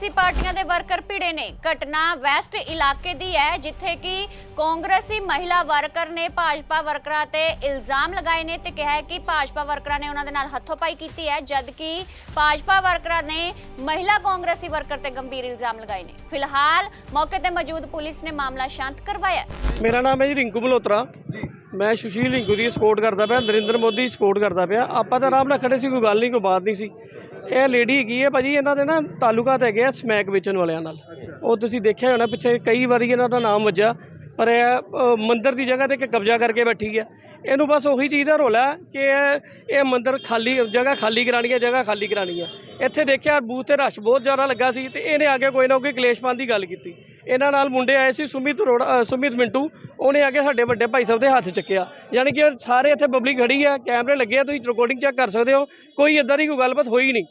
ਸਿਆਸੀ ਪਾਰਟੀਆਂ ਦੇ ਵਰਕਰ ਭਿੜੇ ਨੇ। ਘਟਨਾ ਵੈਸਟ ਇਲਾਕੇ ਦੀ ਹੈ ਜਿੱਥੇ ਕਿ ਕਾਂਗਰਸੀ ਮਹਿਲਾ ਵਰਕਰ ਨੇ ਭਾਜਪਾ ਵਰਕਰਾਂ ਤੇ ਇਲਜ਼ਾਮ ਲਗਾਏ ਨੇ ਤੇ ਕਿਹਾ ਹੈ ਕਿ ਭਾਜਪਾ ਵਰਕਰਾਂ ਨੇ ਉਹਨਾਂ ਦੇ ਨਾਲ ਹੱਥੋਂਪਾਈ ਕੀਤੀ ਹੈ ਜਦਕਿ ਭਾਜਪਾ ਵਰਕਰਾਂ ਨੇ ਮਹਿਲਾ ਕਾਂਗਰਸੀ ਵਰਕਰ ਤੇ ਗੰਭੀਰ ਇਲਜ਼ਾਮ ਲਗਾਏ ਨੇ। ਫਿਲਹਾਲ ਮੌਕੇ ਤੇ ਮੌਜੂਦ ਪੁਲਿਸ ਨੇ ਮਾਮਲਾ ਸ਼ਾਂਤ ਕਰਵਾਇਆ। ਮੇਰਾ ਨਾਮ ਹੈ ਜੀ ਰਿੰਕੂ ਮਲਹੋਤਰਾ। ਮੈਂ ਸੁਸ਼ੀਲ ਰਿੰਕੂ ਦੀ ਸਪੋਰਟ ਕਰਦਾ ਪਿਆ ਨਰਿੰਦਰ ਮੋਦੀ ਸਪੋਰਟ ਕਰਦਾ ਪਿਆ। ਆਪਾਂ ਤਾਂ ਆਰਾਮ ਨਾਲ ਖੜੇ ਸੀ ਕੋਈ ਗੱਲ ਨਹੀਂ ਕੋਈ ਬਾਤ ਨਹੀਂ ਸੀ। ਇਹ ਲੇਡੀ ਹੈਗੀ ਹੈ ਭਾਜੀ, ਇਹਨਾਂ ਦੇ ਨਾ ਤਾਲੁਕਾਤ ਹੈਗੇ ਆ ਸਮੈਕ ਵੇਚਣ ਵਾਲਿਆਂ ਨਾਲ। ਉਹ ਤੁਸੀਂ ਦੇਖਿਆ ਹੋਣਾ ਪਿੱਛੇ ਕਈ ਵਾਰੀ ਇਹਨਾਂ ਦਾ ਨਾਮ ਵੱਜਿਆ, ਪਰ ਇਹ ਮੰਦਰ ਦੀ ਜਗ੍ਹਾ ਤੇ ਕਿ ਕਬਜ਼ਾ ਕਰਕੇ ਬੈਠੀ ਹੈ ਇਹਨੂੰ ਬਸ ਉਹੀ ਚੀਜ਼ ਦਾ ਰੋਲਾ ਕਿ ਇਹ ਮੰਦਰ ਖਾਲੀ, ਜਗ੍ਹਾ ਖਾਲੀ ਕਰਾਣੀ ਹੈ, ਜਗ੍ਹਾ ਖਾਲੀ ਕਰਾਣੀ ਹੈ। ਇੱਥੇ ਦੇਖਿਆ ਬੂਥ ਤੇ ਰਸ਼ ਬਹੁਤ ਜ਼ਿਆਦਾ ਲੱਗਾ ਸੀ ਤੇ ਇਹਨੇ ਆ ਕੇ ਕੋਈ ਨਾ ਕੋਈ ਕਲੇਸ਼ ਪਾਉਣ ਦੀ ਗੱਲ ਕੀਤੀ। ਇਹਨਾਂ ਨਾਲ ਮੁੰਡੇ ਆਏ ਸੀ ਸੁਮਿਤ ਰੋੜਾ ਸੁਮਿਤ ਮਿੰਟੂ ਉਹਨੇ ਆ ਕੇ ਸਾਡੇ ਵੱਡੇ ਭਾਈ ਸਾਹਿਬ ਦੇ ਹੱਥ ਚੱਕਿਆ। ਯਾਨੀ ਕਿ ਸਾਰੇ ਇੱਥੇ ਪਬਲਿਕ ਖੜੀ ਆ ਕੈਮਰੇ ਲੱਗੇ ਆ ਤੁਸੀਂ ਰਿਕਾਰਡਿੰਗ ਚੈੱਕ ਕਰ ਸਕਦੇ ਹੋ ਕੋਈ ਇਦਾਂ ਦੀ ਕੋਈ ਗੱਲਬਾਤ ਹੋਈ ਨਹੀਂ।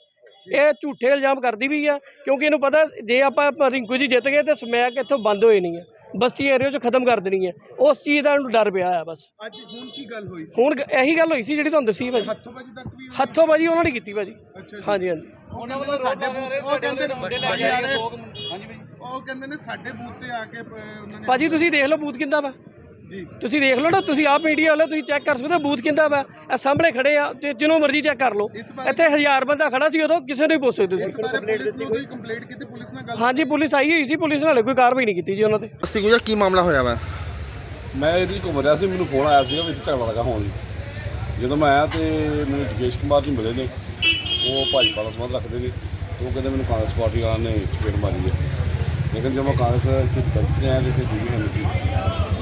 ਇਹ ਝੂਠੇ ਇਲਜ਼ਾਮ ਕਰਦੀ ਵੀ ਆ ਕਿਉਂਕਿ ਇਹਨੂੰ ਪਤਾ ਜੇ ਆਪਾਂ ਰਿੰਕੂ ਜੀ ਜਿੱਤ ਗਏ ਤੇ ਸਮੈਕ ਇੱਥੋਂ ਬੰਦ ਹੋਏ ਨਹੀਂ ਹੈ ਬਸਤੀ ਏਰੀਆ 'ਚ ਖਤਮ ਕਰ ਦੇਣੀ ਹੈ ਉਸ ਚੀਜ਼ ਦਾ ਇਹਨੂੰ ਡਰ ਪਿਆ ਆ ਬਸ। ਅੱਜ ਹੁਣ ਕੀ ਗੱਲ ਹੋਈ ਹੁਣ ਇਹੀ ਗੱਲ ਹੋਈ ਸੀ ਜਿਹੜੀ ਤੁਹਾਨੂੰ ਦੱਸੀ ਭਾਜੀ। ਹੱਥੋਂ ਬਾਜੀ ਤੱਕ ਵੀ ਹੱਥੋਂ ਬਾਜੀ ਉਹਨਾਂ ਨੇ ਕੀਤੀ ਭਾਜੀ। ਹਾਂਜੀ ਹਾਂਜੀ। ਉਹਨਾਂ ਵੱਲੋਂ ਸਾਡੇ ਉਹ ਕਹਿੰਦੇ ਨੇ ਭਾਜੀ ਆ ਰਹੇ ਉਹ ਕਹਿੰਦੇ ਨੇ ਸਾਡੇ ਬੂਥ ਤੇ ਆ ਕੇ ਪ- ਉਹਨਾਂ ਨੇ ਭਾਜੀ ਤੁਸੀਂ ਦੇਖ ਲਓ ਬੂਥ ਕਿੰਦਾ ਵਾ। ਜੀ। ਤੁਸੀਂ ਦੇਖ ਲਓ ਨਾ ਤੁਸੀਂ ਆਪ ਮੀਡੀਆ ਵਾਲੇ ਤੁਸੀਂ ਚੈੱਕ ਕਰ ਸਕਦੇ ਹੋ ਬੂਥ ਕਿੰਦਾ ਵਾ। ਇਹ ਸਾਹਮਣੇ ਖੜੇ ਆ ਤੇ ਜਿਹਨੂੰ ਮਰਜ਼ੀ ਚੈੱਕ ਕਰ ਲਓ। ਇਸ ਇੱਥੇ ਹਜ਼ਾਰ ਬੰਦਾ ਖੜਾ ਸੀ ਉਦੋਂ ਕਿਸੇ ਨੂੰ ਪੁੱਛ ਸਕਦੇ ਤੁਸੀਂ। ਬਾਰੇ ਪੁਲਿਸ ਨੂੰ ਕੋਈ ਕੰਪਲੇਂਟ ਕੀਤੀ ਪੁਲਿਸ ਨਾਲ ਗੱਲ ਹਾਂਜੀ ਪੁਲਿਸ ਆਈ ਹੋਈ ਸੀ ਪੁਲਿਸ ਨੇ ਹਲੇ ਕੋਈ ਕਾਰਵਾਈ ਨਹੀਂ ਕੀਤੀ ਜੀ ਉਹਨਾਂ ਤੇ। ਅਸਤੀ ਗੁਜਾ ਕੀ ਮਾਮਲਾ ਹੋਇਆ ਵਾ? ਮੈਂ ਇਹਦੀ ਘੁੰਮ ਰਿਹਾ ਸੀ ਮੈਨੂੰ ਫੋਨ ਆਇਆ ਸੀਗਾ ਵੀ ਇੱਥੇ ਝਗੜਾ ਲੱਗਾ ਹੋਣ ਲਈ। ਜਦੋਂ ਮੈਂ ਆਇਆ ਤੇ ਮੈਨੂੰ ਜਗੇਸ਼ ਕੁਮਾਰ ਜੀ ਮਿਲੇ ਨੇ। ਉਹ ਭਾਜਪਾ ਦਾ ਸੰਬੰਧ ਰੱਖਦੇ ਨੇ। ਤੇ ਉਹ ਕਹਿੰਦੇ ਮੈਨੂੰ ਕਾਂਗਰਸ ਪਾਰਟੀ ਵਾਲਿਆਂ ਨੇ ਚਪੇੜ ਮਾਰੀ ਹੈ। ਲੇਕਿਨ ਜਦੋਂ ਮੈਂ ਕਾਂਗਰਸ ਚ ਬੈਠੇ ਆਇਆ ਤੇ ਇੱਥੇ ਜੁੜੀ ਨਹੀਂ ਸੀ।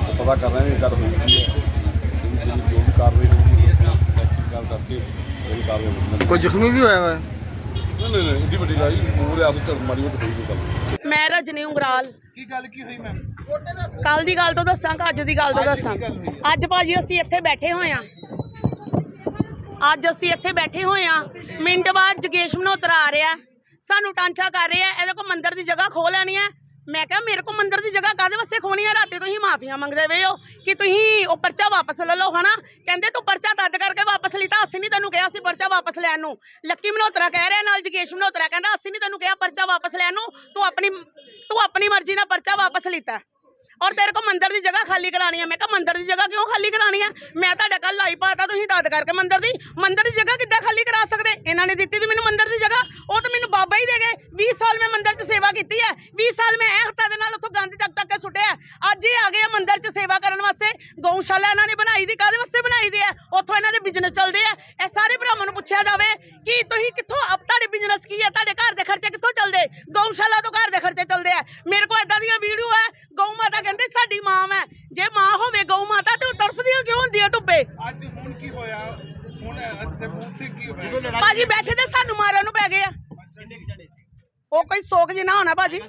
ਤੇ ਪਤਾ ਕਰਨਾ ਵੀ ਇਹ ਗੱਲ ਹੋਈ ਕੀ ਹੈ। ਜਿਹੜੀ ਜੋ ਵੀ ਕਾਰਵਾਈ ਹੋਊਗੀ ਉਹ ਗੱਲ ਕਰਕੇ ਜਿਹੜੀ ਕਾਰਵਾਈ ਹੋਊਗੀ ਕੋਈ ਜ਼ਖਮੀ ਵੀ ਹੋਇਆ ਵਾ? ਨਹੀਂ ਨਹੀਂ ਨਹੀਂ ਇੱਡੀ ਵੱਡੀ ਗੱਲ ਨਹੀਂ। ਪੂਰੇ ਆਪ ਝੜ ਮਾਰੀ ਉਹ ਹੋਈ ਕੋਈ ਗੱਲ ਮੈਂ ਰਜਨੀ ਉਂਗਰਾਲ। ਕੀ ਗੱਲ ਕੀ ਹੋਈ ਮੈਮ? ਕੱਲ ਦੀ ਗੱਲ ਤੋਂ ਦੱਸਾਂ ਕਿ ਅੱਜ ਦੀ ਗੱਲ ਤੋਂ ਦੱਸਾਂ? ਅੱਜ ਭਾਜੀ ਅਸੀਂ ਇੱਥੇ ਬੈਠੇ ਹੋਏ ਆ ਅੱਜ ਅਸੀਂ ਇੱਥੇ ਬੈਠੇ ਹੋਏ ਆ ਮਿੰਟ ਬਾਅਦ ਜਗੇਸ਼ ਮਨੋਤਰਾ ਆ ਰਿਹਾ। ਸਾਨੂੰ ਟਾਂਚਾ ਕਰ ਰਿਹਾ। ਇਹਦੇ ਕੋ ਮੰਦਿਰ ਦੀ ਜਗ੍ਹਾ ਖੋ ਲੈਣੀ ਹੈ। ਮੈਂ ਕਿਹਾ ਮੇਰੇ ਕੋ ਮੰਦਿਰ ਦੀ ਜਗ੍ਹਾ ਕਾਦੇ ਵਾਸਤੇ ਖੋਣੀ ਹੈ ਰਾਤੀ ਤੁਸੀਂ ਮਾਫੀਆਂ ਮੰਗਦੇ ਵੇ ਹੋ ਕਿ ਤੁਸੀਂ ਉਹ ਪਰਚਾ ਵਾਪਸ ਲੈ ਲਓ, ਹਨਾ? ਕਹਿੰਦੇ ਤੂੰ ਪਰਚਾ ਤਦ ਕਰਕੇ ਵਾਪਸ ਲਿੱਤਾ ਅਸੀਂ ਨਹੀਂ ਤੈਨੂੰ ਕਿਹਾ ਸੀ ਪਰਚਾ ਵਾਪਸ ਲੈਣ ਨੂੰ। ਲੱਕੀ ਮਨੋਤਰਾ ਕਹਿ ਰਿਹਾ ਨਾਲ ਜਗੇਸ਼ ਮਨੋਤਰਾ ਕਹਿੰਦਾ ਅਸੀਂ ਨਹੀਂ ਤੈਨੂੰ ਕਿਹਾ ਪਰਚਾ ਵਾਪਸ ਲੈਣ ਨੂੰ। ਤੂੰ ਆਪਣੀ ਤੂੰ ਆਪਣੀ ਮਰਜ਼ੀ ਨਾਲ ਪਰਚਾ ਵਾਪਸ ਲਿੱਤਾ। ਔਰ ਤੇਰੇ ਕੋ ਮੰਦਿਰ ਦੀ ਜਗ੍ਹਾ ਖਾਲੀ ਕਰਾਣੀ ਹੈ ਮੈਂ ਕਿਹਾ ਮੰਦਿਰ ਦੀ ਜਗ੍ਹਾ ਕਿਉਂ ਖਾਲੀ ਕਰਾਣੀ ਹੈ ਮੈਂ ਤੁਹਾਡਾ ਕੱਲ ਲਾਈ ਪਾਤਾ ਤੁਸੀਂ ਦੱਦ ਕਰਕੇ ਮੰਦਿਰ ਦੀ। ਮੰਦਿਰ ਦੀ ਜਗ੍ਹਾ ਕਿੱਦਾਂ ਖਾਲੀ ਕਰਾ ਸਕਦੇ? ਇਹਨਾਂ ਨੇ ਦਿੱਤੀ ਤੇ ਮੈਨੂੰ ਮੰਦਿਰ ਦੀ ਜਗ੍ਹਾ। ਉਹ ਤਾਂ ਮੈਨੂੰ ਬਾਬਾ ਹੀ ਦੇ ਗਏ। 20 ਸਾਲ ਮੈਂ ਮੰਦਿਰ 'ਚ ਸੇਵਾ ਕੀਤੀ ਹੈ। 20 ਸਾਲ ਮੈਂ ਇਹ ਹੱਥਾਂ ਦੇ ਨਾਲ ਉੱਥੋਂ ਗੰਦ ਚੱਕ ਚੱਕ ਕੇ ਸੁੱਟਿਆ ਹੈ। ਅੱਜ ਇਹ ਆ ਗਏ ਆ ਮੰਦਿਰ 'ਚ ਸੇਵਾ ਕਰਨ ਵਾਸਤੇ ਗਊਸ਼ਾਲਾ ਇਹਨਾਂ ਨੇ ਬਣਾਈ ਦੀ ਕਾਹਦੇ ਵਾਸਤੇ ਬਣਾਈ ਦੀ ਹੈ? ਉੱਥੋਂ ਇਹਨਾਂ ਦੇ ਬਿਜ਼ਨਸ ਚੱਲਦੇ ਆ। ਇਹ ਸਾਰੇ ਭਰਾਵਾਂ ਨੂੰ ਪੁੱਛਿਆ ਜਾਵੇ ਕਿ ਤੁਸੀਂ ਕਿੱਥੋਂ ਅਬ ਤੁਹਾਡੇ ਬਿਜ਼ਨਸ ਕੀ ਹੈ? ਤੁਹਾਡੇ ਘਰ ਦੇ ਖਰਚੇ ਕਿੱਥੋਂ ਚੱਲਦੇ? ਗਊਸ਼ਾਲਾ ਤੋਂ ਘਰ ਦੇ ਖਰਚੇ ਚੱਲਦੇ ਆ। ਮੇਰੇ ਕੋਲ ਇਦਾਂ ਦੀਆਂ ਵੀਡੀਓ ਹੈ ਗਊ ਮਾਤਾ ਕਹਿੰਦੇ ਸਾਡੀ ਮਾਂ ਹੈ ਜੇ ਮਾਂ ਹੋਵੇ ਗਊ ਮਾਤਾ ਤੇ ਉਹ ਤੜਫਦੀਆਂ ਕਿਉਂ ਹੁੰਦੀ ਹੈ ਧੁੱਪੇ? ਅੱਜ ਹੁਣ ਕੀ ਹੋਇਆ? ਹੁਣ ਇੱਥੇ ਕੀ ਹੋਇਆ? ਭਾਜੀ ਬੈਠੇ ਤੇ ਸਾਨੂੰ ਮਾਰਨ ਨੂੰ ਪੈ ਗਏ ਆ। ਉਹ ਕੋਈ ਸੋਕ ਜੀ ਨਾ ਹੋਣਾ ਭਾਜੀ।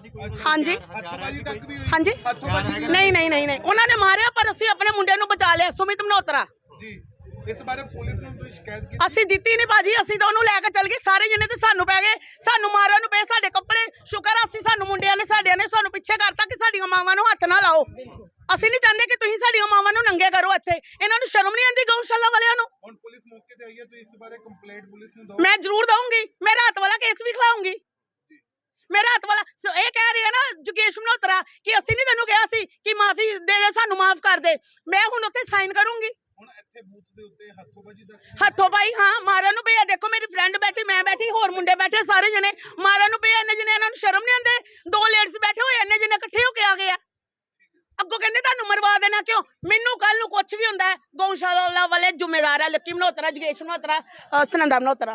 ਹਾਂਜੀ। ਬਾਜੀ ਹਾਂਜੀ। ਬਾਜੀ ਨਹੀਂ ਨਹੀਂ ਨਹੀਂ ਨਹੀਂ। ਉਹਨਾਂ ਨੇ ਮਾਰਿਆ ਪਰ ਅਸੀਂ ਆਪਣੇ ਮੁੰਡੇ ਨੂੰ ਬਚਾ ਲਿਆ ਸੁਮਿਤ ਮਨੋਤਰਾ। ਜੀ। ਇਸ ਬਾਰੇ ਪੁਲਿਸ ਨੂੰ ਤੁਸੀਂ ਸ਼ਿਕਾਇਤ ਕੀਤੀ? ਅਸੀਂ ਦਿੱਤੀ ਨਹੀਂ ਭਾਜੀ। ਅਸੀਂ ਤਾਂ ਉਹਨੂੰ ਲੈ ਕੇ ਚੱਲ ਗਏ। ਸਾਰੇ ਜਣੇ ਤੇ ਸਾਨੂੰ ਪੈ ਗਏ। ਸਾਨੂੰ ਮਾਰਨ ਨੂੰ ਪਏ ਸਾਡੇ ਕੱਪੜੇ। ਸ਼ੁਕਰ ਅਸੀਂ ਸਾਨੂੰ ਮੁੰਡਿਆਂ ਨੇ ਸਾਡਿਆਂ ਨੇ ਸਾਨੂੰ ਪਿੱਛੇ ਕਰਤਾ ਕਿ ਸਾਡੀਆਂ ਮਾਵਾਂ ਨੂੰ ਹੱਥ ਨਾ ਲਾਓ। ਅਸੀਂ ਨਹੀਂ ਚਾਹੁੰਦੇ ਕਿ ਤੁਸੀਂ ਸਾਡੀਆਂ ਮਾਵਾਂ ਨੂੰ ਨੰਗੇ ਕਰੋ ਇੱਥੇ। ਇਹਨਾਂ ਨੂੰ ਸ਼ਰਮ ਨਹੀਂ ਆਉਂਦੀ ਗਊਸ਼ਾਲਾ ਵਾਲਿਆਂ ਨੂੰ? ਹੁਣ ਪੁਲਿਸ ਮੌਕੇ ਤੇ ਆਈ ਹੈ ਤੁਸੀਂ ਇਸ ਬਾਰੇ ਕੰਪਲੇਂਟ ਪੁਲਿਸ ਨੂੰ ਦਿਓ। ਮੈਂ ਜ਼ਰੂਰ ਦਊਂਗੀ। ਮੈਂ ਰਾਤ ਵਾਲਾ ਕੇਸ ਵੀ ਖਿਲਾਉਂਗੀ ਮੈਂ ਰਾਤ ਵਾਲਾ ਸੋ ਇਹ ਕਹਿ ਰਹੀ ਹੈ ਨਾ ਜੁਗੇਸ਼ ਮਨੋਤਰਾ ਕਿ ਅਸੀਂ ਨਹੀਂ ਤੈਨੂੰ ਕਿਹਾ ਸੀ ਕਿ ਮਾਫੀ ਦੇ ਦੇ ਸਾਨੂੰ ਮਾਫ ਕਰ ਦੇ। ਮੈਂ ਹੁਣ ਉੱਥੇ ਸਾਈਨ ਕਰੂੰਗੀ। ਹੁਣ ਇੱਥੇ ਬੂਥ ਦੇ ਉੱਤੇ ਹੱਥੋਂ ਹੱਥੋਂ ਪਾਈ ਹਾਂ? ਮਾਰਨ ਨੂੰ ਪਿਆ ਦੇਖੋ ਮੇਰੀ ਫਰੈਂਡ ਬੈਠੀ ਮੈਂ ਬੈਠੀ ਹੋਰ ਮੁੰਡੇ ਬੈਠੇ ਸਾਰੇ ਜਣੇ। ਮਾਰਨ ਨੂੰ ਪਿਆ ਇੰਨੇ ਜਣੇ ਇਹਨਾਂ ਨੂੰ ਸ਼ਰਮ ਨਹੀਂ ਆਉਂਦੇ? ਦੋ ਲੇਡੀਜ਼ ਬੈਠੇ ਹੋਏ ਇੰਨੇ ਜਣੇ ਇਕੱਠੇ ਹੋ ਕੇ ਆ ਗਏ ਆ। ਅੱਗੋਂ ਕਹਿੰਦੇ ਤੁਹਾਨੂੰ ਮਰਵਾ ਦੇਣਾ ਕਿਉਂ? ਮੈਨੂੰ ਕੱਲ ਨੂੰ ਕੁਝ ਵੀ ਹੁੰਦਾ ਹੈ। ਗਊਸ਼ਾਲਾ ਵਾਲੇ ਜ਼ਿੰਮੇਦਾਰ ਹੈ ਲੱਕੀ ਮਨੋਤਰਾ ਜਗੇਸ਼ ਮਨੋਤਰਾ ਅ, ਸੁਨੰਦਾ ਮਨੋਤਰਾ